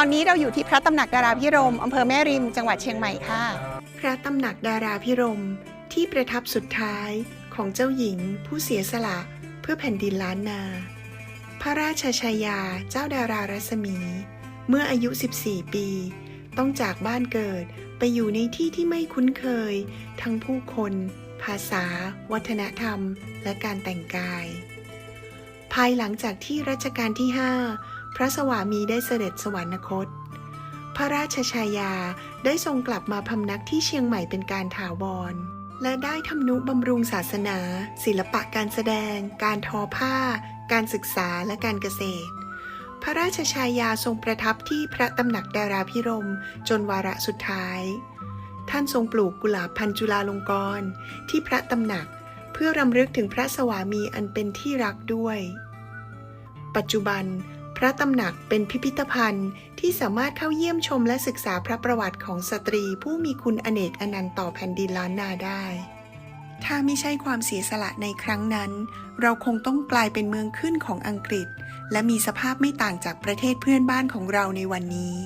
ตอนนี้เราอยู่ที่พระตำหนักดาราพิรมอำเภอแม่ริม จังหวัดเชียงใหม่ค่ะ พระตำหนักดาราพิรมที่ประทับสุดท้ายของเจ้าหญิงผู้เสียสละเพื่อแผ่นดินล้านนา พระราชชายาเจ้าดารารัศมี เมื่ออายุ 14 ปี ต้องจากบ้านเกิดไปอยู่ในที่ที่ไม่คุ้นเคย ทั้งผู้คน ภาษา วัฒนธรรม และการแต่งกาย ภายหลังจากที่รัชกาลที่ 5 พระสวามีได้เสด็จสวรรคต พระราชชายาได้ทรงกลับมาพำนักที่เชียงใหม่เป็นการถาวร และได้ทำนุบำรุงศาสนา ศิลปะการแสดง การทอผ้า การศึกษาและการเกษตร พระราชชายาทรงประทับที่พระตำหนักดาราพิรมจนวาระสุดท้าย ท่านทรงปลูกกุหลาบพันจุฬาลงกรณ์ที่พระตำหนักเพื่อรำลึกถึงพระสวามีอันเป็นที่รักด้วย ปัจจุบัน พระตำหนักเป็นพิพิธภัณฑ์ที่สามารถเข้าเยี่ยมชมและศึกษาพระประวัติของสตรีผู้มีคุณอเนกอนันต์ต่อแผ่นดินล้านนาได้ ถ้าไม่ใช่ความเสียสละในครั้งนั้น เราคงต้องกลายเป็นเมืองขึ้นของอังกฤษ และมีสภาพไม่ต่างจากประเทศเพื่อนบ้านของเราในวันนี้